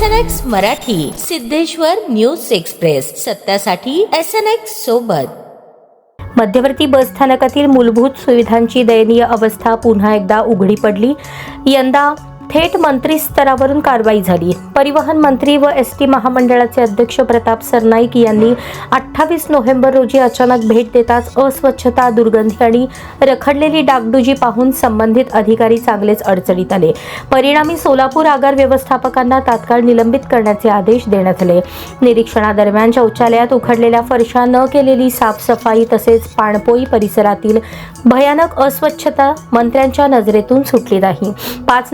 S N X Marathi Siddheshwar news express. सत्यासाठी S N X सोबत. मध्यवर्ती बसस्थानकातील मूलभूत सुविधांची दयनीय अवस्था पुन्हा एकदा उघडी पडली. यंदा थेट मंत्री स्तरावरून कारवाई झाली. परिवहन मंत्री व एस टी महामंडळाचे अध्यक्ष प्रताप सरनाईक यांनी अठ्ठावीस नोव्हेंबर रोजी अचानक भेट देताच अस्वच्छता दुर्गंधी आणि रखडलेली डागडुजी पाहून संबंधित अधिकारी चांगलेच अडचणीत आले. परिणामी सोलापूर आगार व्यवस्थापकांना तात्काळ निलंबित करण्याचे आदेश देण्यात आले. निरीक्षणादरम्यान शौचालयात उखडलेल्या फरशा न केलेली साफसफाई तसेच पाणपोई परिसरातील भयानक अस्वच्छता मंत्र्यांच्या नजरेतून सुटली नाही. पाच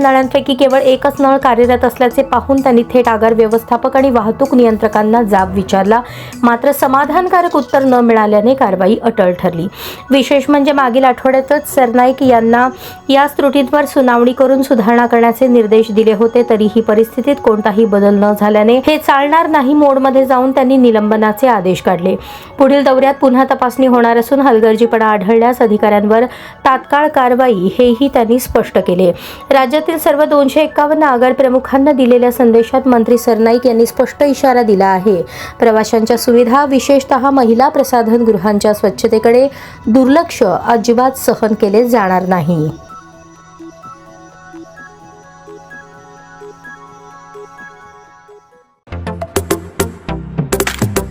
नळांपैकी केवळ एकच नळ कार्यरत असल्याचे पाहून त्यांनी थेट आगार व्यवस्थापक आणि वाहतूक नियंत्रकांना जाब विचारला. मात्र समाधानकारक उत्तर न मिळाल्याने कारवाई अटळ ठरली. विशेष म्हणजे मागील आठवड्यातच सरनाईक यांना या त्रुटींवर सुनावणी करून सुधारणा करण्याचे निर्देश दिले होते तरीही परिस्थितीत कोणताही बदल न झाल्याने हे चालणार नाही मोडमध्ये जाऊन त्यांनी निलंबनाचे आदेश काढले. पुढील दौऱ्यात पुन्हा तपासणी होणार असून हलगर्जीपणा आढळल्यास अधिकाऱ्यांवर तात्काळ कारवाई हेही त्यांनी स्पष्ट केले. राज्यातील सर्व दोनशे एकावन्न आगार प्रमुखांना दिलेल्या संदेशात मंत्री सरनाईक यांनी स्पष्ट इशारा दिला आहे. प्रवाशांच्या सुविधा विशेषतः महिला प्रसाधनगृहांच्या स्वच्छतेकडे दुर्लक्ष अजिबात सहन केले जाणार नाही.